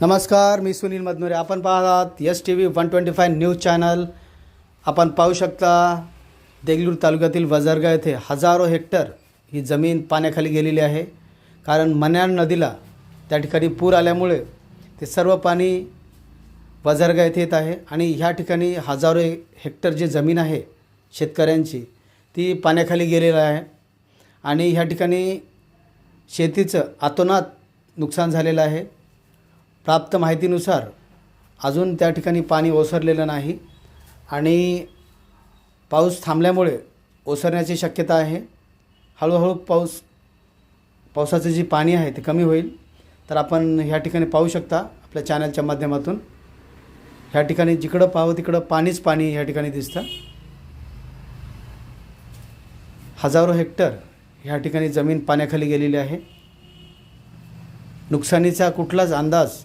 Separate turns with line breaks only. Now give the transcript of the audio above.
नमस्कार मी सुनील मधनुरे आपण पाहतात yes T V one twenty five news channel आपण पाहू शकता देगलूर तालुक्यातील वजरगा येथे हजारो हेक्टर ही जमीन पाण्याखाली गेलेली आहे. कारण मन्याड नदीला त्या ठिकाणी पूर आल्यामुळे ते सर्व पाणी वजरगा येथे येत आहे आणि ह्या ठिकाणी हजारो हेक्टर जी जमीन आहे शेतकऱ्यांची ती पाण्याखाली गेलेलं आहे. आणि ह्या ठिकाणी शेतीचं आतोनात नुकसान झालेलं आहे. प्राप्त माहितीनुसार अजून त्या ठिकाणी पाणी ओसरलेलं नाही आणि पाऊस थांबल्यामुळे ओसरण्याची शक्यता आहे. हळूहळू पाऊस पावसाचं जे पाणी आहे ते कमी होईल. तर आपण ह्या ठिकाणी पाहू शकता आपल्या चॅनलच्या माध्यमातून. ह्या ठिकाणी जिकडं पाहावं तिकडं पाणीच पाणी ह्या ठिकाणी दिसतं. हजारो हेक्टर ह्या ठिकाणी जमीन पाण्याखाली गेलेली आहे. नुकसानीचा कुठलाच अंदाज